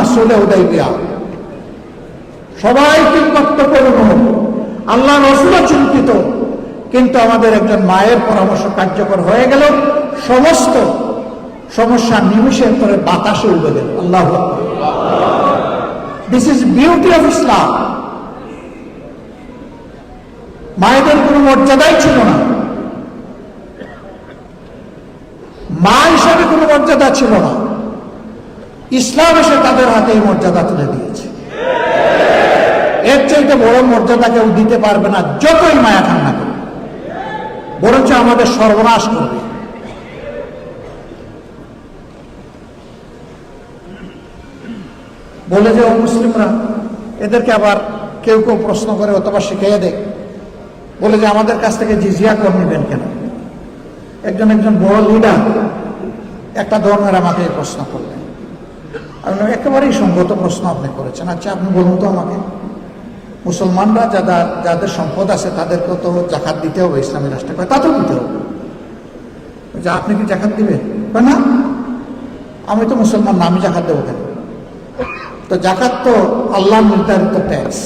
আসলে উদয়বিয়া সবাই আল্লাহ চিন্তিত কিন্তু আমাদের একজন মায়ের পরামর্শ কার্যকর হয়ে গেল। সমস্ত সমস্যা নিমিষের করে বাতাসে গেল। Allah this is beauty of Islam মায়েদের কোনো মর্যাদাই ছিল না। মা হিসাবে কোনো মর্যাদা ছিল না। ইসলাম এসে তাদের হাতে এই মর্যাদা তুলে দিয়েছে। এর চাইতে বড় মর্যাদা কেউ দিতে পারবে না, যতই মায়া ঠান্ডা করবে বরঞ্চ আমাদের সর্বনাশ করবে। বলে যে মুসলিমরা, এদেরকে আবার কেউ কেউ প্রশ্ন করে, অথবা শিখিয়ে দেয়। বলে যে, আমাদের কাছ থেকে জিজিয়া কর নেবেন কেন? একজন একজন বড় লিডার একটা ধর্মের আমাকে প্রশ্ন করলেন। একেবারেই সঙ্গত প্রশ্ন আপনি করেছেন। আচ্ছা আপনি বলুন তো আমাকে। মুসলমানরা যারা যাদের সম্পদ আছে তাদেরকে তো জাকাত দিতে হবে, ইসলামী রাষ্ট্রে। তা তো দিতে হবে। যে আপনি কি জাকাত দিবেন? না আমি তো মুসলমান না, আমি জাকাত দেবো কেন? তো জাকাত তো আল্লাহ নির্ধারিত ট্যাক্স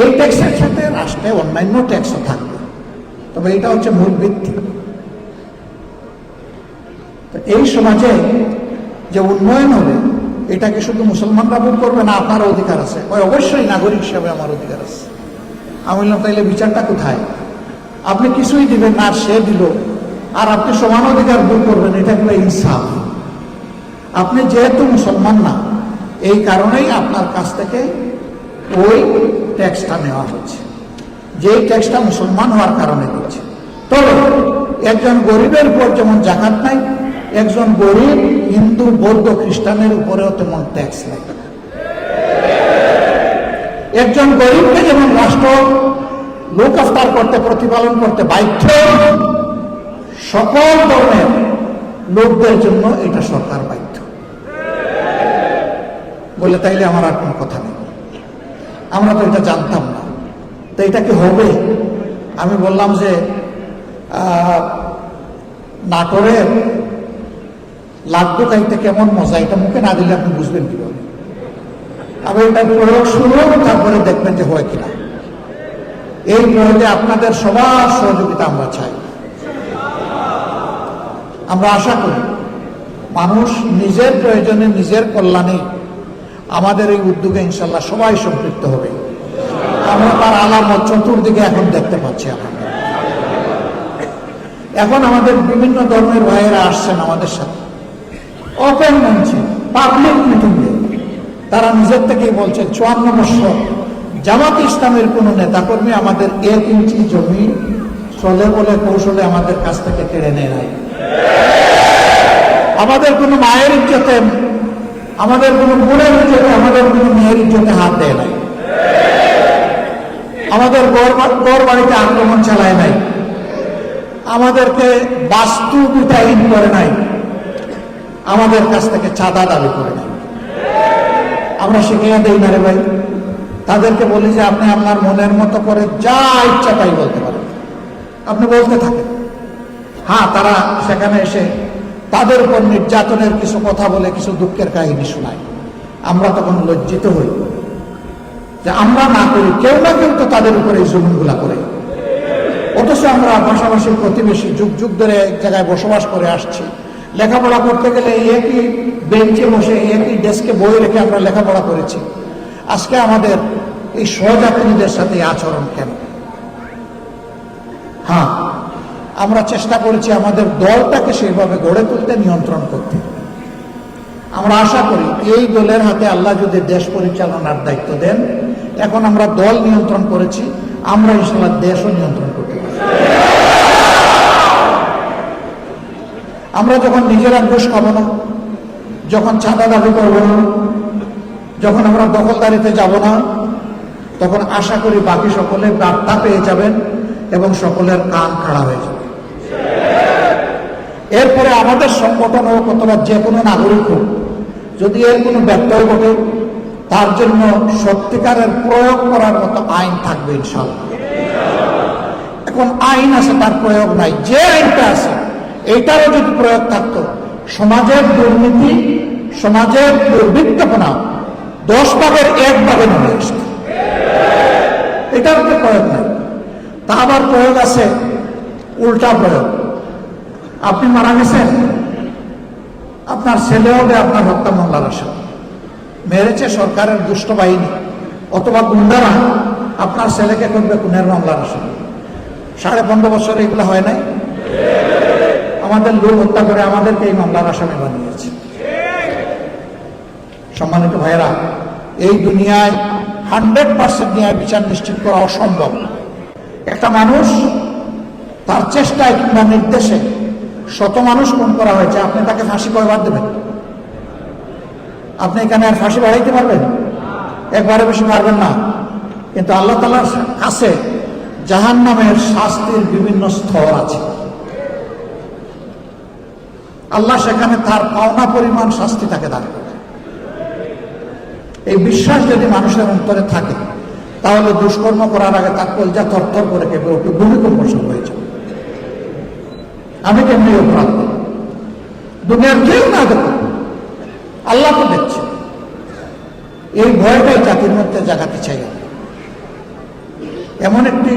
এই ট্যাক্সের সাথে রাষ্ট্রে অন্যান্য ট্যাক্সও থাকবে। তবে এটা হচ্ছে মূল ভিত্তি। এই সমাজে যে উন্নয়ন হবে এটাকে শুধু মুসলমানরা ভোগ করবে না আপনার অধিকার আছে। ওই অবশ্যই নাগরিক হিসাবে আমার অধিকার আছে। আমি বললাম, তাইলে বিচারটা কোথায়? আপনি কিছুই দিবেন না সে দিল। আর আপনি সমান অধিকার ভোগ করবেন, এটা হলো ইনসাফ। আপনি যেহেতু মুসলমান না, এই কারণেই আপনার কাছ থেকে ওই ট্যাক্সটা নেওয়া হচ্ছে। যে ট্যাক্সটা মুসলমান হওয়ার কারণে দিচ্ছে তবে একজন গরিবের উপর যেমন জাকাত নাই একজন গরিব হিন্দু বৌদ্ধ খ্রিস্টানের উপরেও তেমন ট্যাক্স নাই। একজন গরিবকে যেমন রাষ্ট্র, লোক আফতার করতে, প্রতিপালন করতে বাধ্য, সকল ধর্মের লোকদের জন্য এটা সরকার বাধ্য। বলে তাইলে আমার আর কোনো কথা নেই। আমরা তো এটা জানতাম না। তো এটা কি হবে? আমি বললাম যে নাটোরের লাড্ডু খাইতে কেমন মজা, এটা মুখে না দিলে আপনি বুঝবেন কীভাবে? আবার এটা প্রয়োগ শুরু তারপরে দেখবেন যে হয় কিনা। এই প্রয়োগে আপনাদের সবার সহযোগিতা আমরা চাই। আমরা আশা করি, মানুষ নিজের প্রয়োজনে নিজের কল্যাণে আমাদের এই উদ্যোগে ইনশাল্লাহ সবাই সম্পৃক্ত হবে। আমরা তার আলামত চতুর্দিকে এখন দেখতে পাচ্ছি আমরা এখন আমাদের বিভিন্ন ধর্মের ভাইয়েরা আসছেন আমাদের সাথে। ওপেন মঞ্চে পাবলিক মিটিংয়ে তারা নিজের থেকেই বলছে, চুয়ান্ন বছর জামাত ইসলামের কোনো নেতাকর্মী আমাদের এক ইঞ্চি জমি চলে বলে কৌশলে আমাদের কাছ থেকে কেড়ে নেয় নাই। আমাদের কোনো মায়ের ইজ্জতে, আমাদের কোনো বোনের ইজ্জতে, আমাদের কোনো মেয়ের ইজ্জতে হাত দেয় নাই। আমাদের গড় বাড়িতে আক্রমণ চালায় নাই। আমাদেরকে বাস্তু বিতাহীন করে নাই। আমাদের কাছ থেকে চাঁদা দাবি করে নাই আমরা শিখিয়ে দেই না রে ভাই। তাদেরকে বলি যে আপনি আপনার মনের মতো করে যা ইচ্ছা তাই বলতে পারেন। আপনি বলতে থাকেন। হ্যাঁ তারা সেখানে এসে তাদের উপর নির্যাতনের কিছু কথা বলে, কিছু দুঃখের কাহিনী শোনায়। আমরা তখন লজ্জিত হই যে আমরা না করি, কেউ না কেউ তো তাদের উপরে এই জুলুমগুলা করে। অথচ আমরা পাশাপাশি প্রতিবেশী যুগ যুগ ধরে এক জায়গায় বসবাস করে আসছি। লেখাপড়া করতে গেলে একই বেঞ্চে বসে একই ডেস্কে বই রেখে আমরা লেখাপড়া করেছি। আজকে আমাদের এই সহযাত্রীদের সাথে আচরণ কেন? হ্যাঁ আমরা চেষ্টা করেছি আমাদের দলটাকে সেইভাবে গড়ে তুলতে, নিয়ন্ত্রণ করতে। আমরা আশা করি এই দলের হাতে আল্লাহ যদি দেশ পরিচালনার দায়িত্ব দেন, এখন আমরা দল নিয়ন্ত্রণ করেছি, আমরা ইনশাল্লাহ দেশও নিয়ন্ত্রণ করতে পারি আমরা যখন নিজেরা ঘুষ খাব না, যখন চাঁদা দাবি করব না, যখন আমরা দখলদারিতে যাব না, তখন আশা করি বাকি সকলে বার্তা পেয়ে যাবেন এবং সকলের কান খাড়া হয়ে যাবে। এরপরে আমাদের সংগঠন হোক অথবা যে কোনো নাগরিক হোক, যদি এর কোনো ব্যত্যয় ঘটে, তার জন্য সত্যিকারের প্রয়োগ করার মতো আইন থাকবে ইনশাল্লাহ এখন আইন আছে, তার প্রয়োগ নাই। যে আইনটা আছে এইটারও যদি প্রয়োগ থাকতো, সমাজের দুর্নীতি, সমাজের দুর্বৃত্তপনা দশ ভাগের এক ভাগে নেমে আসবে এটার তো প্রয়োগ নাই। তা আবার প্রয়োগ আছে, উল্টা প্রয়োগ। আপনি মারা গেছেন, আপনার ছেলে হবে আপনার হত্যা মামলার আসামি মেরেছে সরকারের দুষ্ট বাহিনী, অথবা গুন্ডারা আপনার ছেলেকে করবে খুনের মামলার আসামি সাড়ে পনেরো বছর এগুলো হয় নাই। আমাদের লোক হত্যা করে আমাদেরকে এই মামলার আসামি বানিয়েছে। সম্মানিত ভাইয়েরা, এই দুনিয়ায় হান্ড্রেড পার্সেন্ট ন্যায় বিচার নিশ্চিত করা অসম্ভব। একটা মানুষ তার চেষ্টায় কিংবা নির্দেশে শত মানুষ খুন করা হয়েছে, আপনি তাকে ফাঁসি কয়বার দেবেন? আপনি এখানে আর ফাঁসি বাড়াইতে পারবেন? একবারে বেশি পারবেন না। কিন্তু আল্লাহ তালার কাছে জাহান নামের শাস্তির বিভিন্ন স্তর আছে। আল্লাহ সেখানে তার পাওনা পরিমাণ শাস্তি তাকে দান এই বিশ্বাস যদি মানুষের অন্তরে থাকে, তাহলে দুষ্কর্ম করার আগে তার কলজা থরথর করে কেঁপে ওকে ভূমিকম্প হয়েছে আমি কেমনি অপরাধ দুনিয়ার কেউ না দেখো আল্লাহ তো দেখছে। এই ভয়টাই জাতির মধ্যে জাগাতে চাই এমন একটি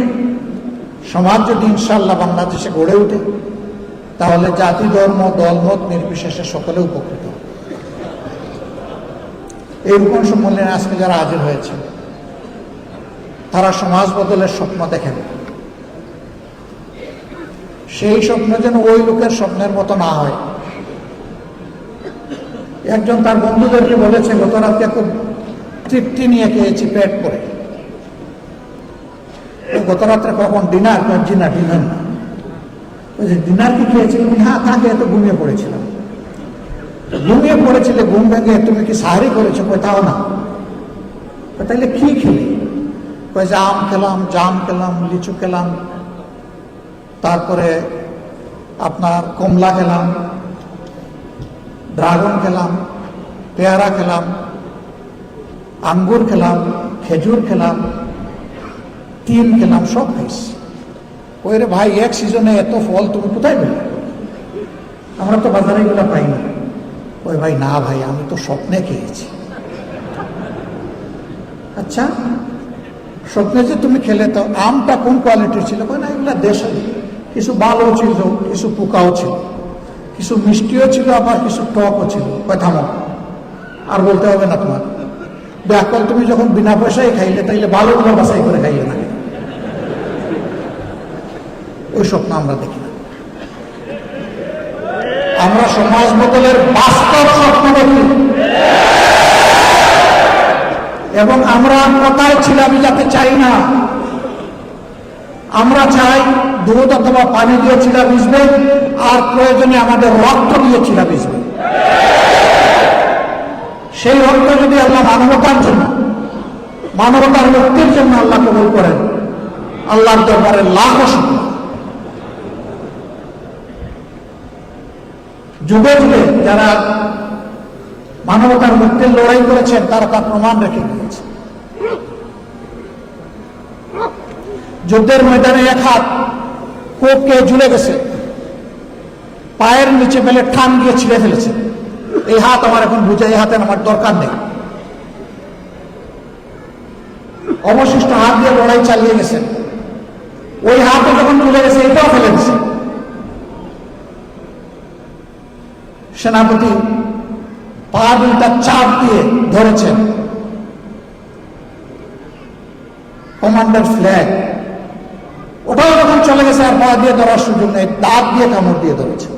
সমাজ যদি ইনশাল্লাহ বাংলাদেশে গড়ে ওঠে তাহলে জাতি, ধর্ম দলমত নির্বিশেষে সকলে উপকৃত। হবে। এই রূপন সম্মেলনে আজকে যারা হাজির হয়েছে, তারা সমাজ বদলের স্বপ্ন দেখেন। সেই স্বপ্ন যেন ওই লোকের স্বপ্নের মতো না হয়। একজন তার বন্ধুদেরকে বলেছে গত রাতকে খুব তৃপ্তি নিয়ে খেয়েছি পেট করে গত রাত্রে কখন ডিনার না ডিনার না। ডিনার কি খেয়েছিল? হ্যাঁ তাকে এত ঘুমিয়ে পড়েছিলাম। ঘুমিয়ে পড়েছিলে, ঘুম ভেঙে তুমি কি সাহারি করেছ? কই, তাও না। তাইলে কি খেলে? কই যে আম খেলাম, জাম খেলাম, লিচু খেলাম, তারপরে আপনার কমলা খেলাম, ড্রাগন খেলাম, পেয়ারা খেলাম, আঙ্গুর খেলাম, খেজুর খেলাম, তিল খেলাম, সব খাইছি। ওই রে ভাই, এক সিজনে এত ফল তুমি কোথায় পেলে? আমরা তো বাজারে এগুলো পাই না ওই ভাই, না ভাই, আমি তো স্বপ্নে খেয়েছি। আচ্ছা স্বপ্নে যে তুমি খেলে, তো আমটা কোন কোয়ালিটির ছিল? না, এগুলা দেশে। কিছু ভালো ছিল, কিছু পোকাও ছিল। কিছু মিষ্টিও ছিল, আবার কিছু টকও ছিল। কথা থামো। আর বলতে হবে না তোমার। ব্যাকল তুমি যখন বিনা পয়সায় খাইলে, তাইলে ভালোগুলো বাছাই করে খাইলে না ওই স্বপ্ন আমরা দেখি না। আমরা সমাজ বদলের বাস্তব স্বপ্ন দেখি। এবং আমরা কোথায় ছিলাম যাতে চাই না। আমরা চাই দুধ অথবা পানি দিয়ে ছিলা ভিজবে আর প্রয়োজনে আমাদের রক্ত দিয়ে ছিলা ভিজবে সেই রক্ত যদি আল্লাহ মানবতার জন্য, মানবতার মুক্তির জন্য আল্লাহ কবুল করেন, আল্লাহর দরবারে লাখ শুক্র যুগে যুগে যারা মানবতার মুক্তির লড়াই করেছেন, তারা তার প্রমাণ রেখে গিয়েছে যুদ্ধের ময়দানে এক হাত কোপকে ঝুলে গেছে, পায়ের নিচে ফেলে ঠান দিয়ে ছিঁড়ে ফেলেছে। এই হাত আমার এখন বুঝে, এই হাতের আমার দরকার নেই। অবশিষ্ট হাত দিয়ে লড়াই চালিয়ে গেছেন ওই হাতও যখন তুলে গেছে, এটাও ফেলে দিছে। সেনাপতি পা দুইটা চাপ দিয়ে ধরেছেন। কমান্ডার ফ্ল্যাগ, ওটাও যখন চলে গেছে, আর পা দিয়ে ধরার সুযোগ নেই, দাঁত দিয়ে কামড় দিয়ে ধরেছে।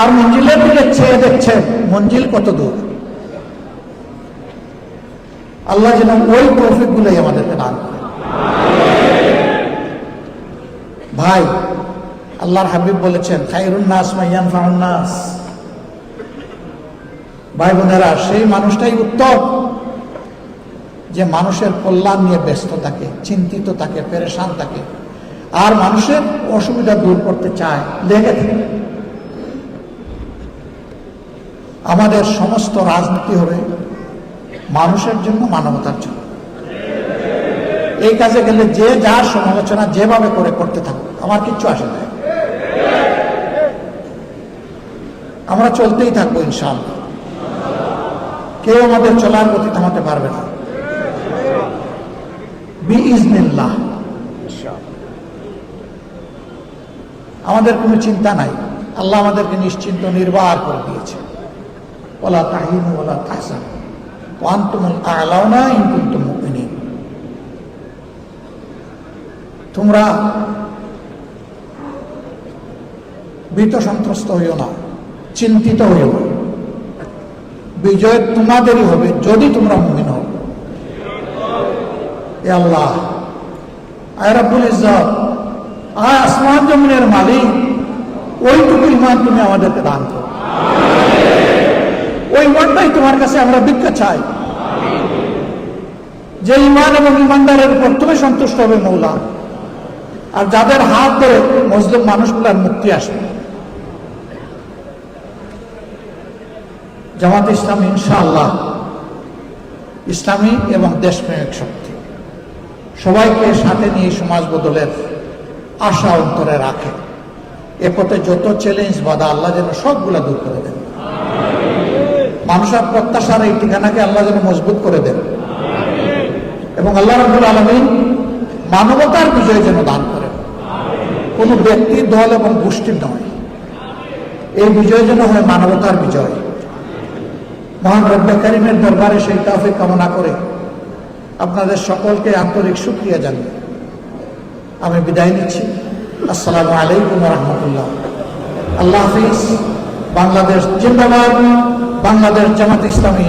আর মঞ্জিলের দিকে চেয়ে দেখছেন, মঞ্জিল কত দূর। আল্লাহ যেন ওই তৌফিক গুলোই আমাদেরকে দান করে ভাই, আল্লাহর হাবিব বলেছেন, খাইরুন নাস মাইয়ান ফাহুন নাস। ভাই বোনেরা, সেই মানুষটাই উত্তম, যে মানুষের কল্যাণ নিয়ে ব্যস্ত থাকে, চিন্তিত থাকে, পেরেশান থাকে, আর মানুষের অসুবিধা দূর করতে চায়, লেগে থাকে। আমাদের সমস্ত রাজনীতি হবে মানুষের জন্য মানবতার জন্য। এই কাজে গেলে যে যার সমালোচনা যেভাবে করে করতে থাকুক, আমার কিচ্ছু আসে না। আমরা চলতেই থাকব ইনশাআল্লাহ। কেউ আমাদের চলার গতি থামাতে পারবে না। আমাদের কোনো চিন্তা নাই। আল্লাহ আমাদেরকে নিশ্চিন্ত নির্বাহ করে দিয়েছে। ওলা তাহিন ওলা তাহসান। ওয়ান্তুমুল আলাউনা ইন তোমরা ভীত সন্ত্রস্ত হইও না, চিন্তিত হইও না। বিজয় তোমাদেরই হবে, যদি তোমরা মুমিন হও। এ আল্লাহ, আয় আসমান জমিনের মালিক ওইটুকু ইমান তুমি আমাদেরকে দান করো। ওই ইমানটাই তোমার কাছে আমরা ভিক্ষা চাই। যে ইমান এবং ইমানদারের উপর তুমি সন্তুষ্ট হবে, মৌলা। আর যাদের হাত ধরে মজলুম মানুষগুলার মুক্তি আসবে। জামাত ইসলাম, ইনশাআল্লাহ, ইসলামী এবং দেশপ্রেমিক শক্তি, সবাইকে সাথে নিয়ে সমাজ বদলের আশা অন্তরে রাখে। এ পথে যত চ্যালেঞ্জ বাধা আল্লাহ যেন সবগুলা দূর করে দেন। মানুষের প্রত্যাশার এই ঠিকানাকে আল্লাহ যেন মজবুত করে দেন। এবং আল্লাহ রবুল আলমিন মানবতার বিজয় যেন দান কোন ব্যক্তি দল এবং গোষ্ঠীর নয় এই বিজয় যেন হয় মানবতার বিজয়। মহান রব্বে করিমের দরবারে সেই তৌফিক কামনা করে আপনাদের সকলকে আন্তরিক সুক্রিয়া জানিয়ে আমি বিদায় নিচ্ছি। আসসালামু আলাইকুম রহমতুল্লাহ। আল্লাহ হাফিজ। বাংলাদেশ জিন্দাবাদ। বাংলাদেশ জামাত ইসলামী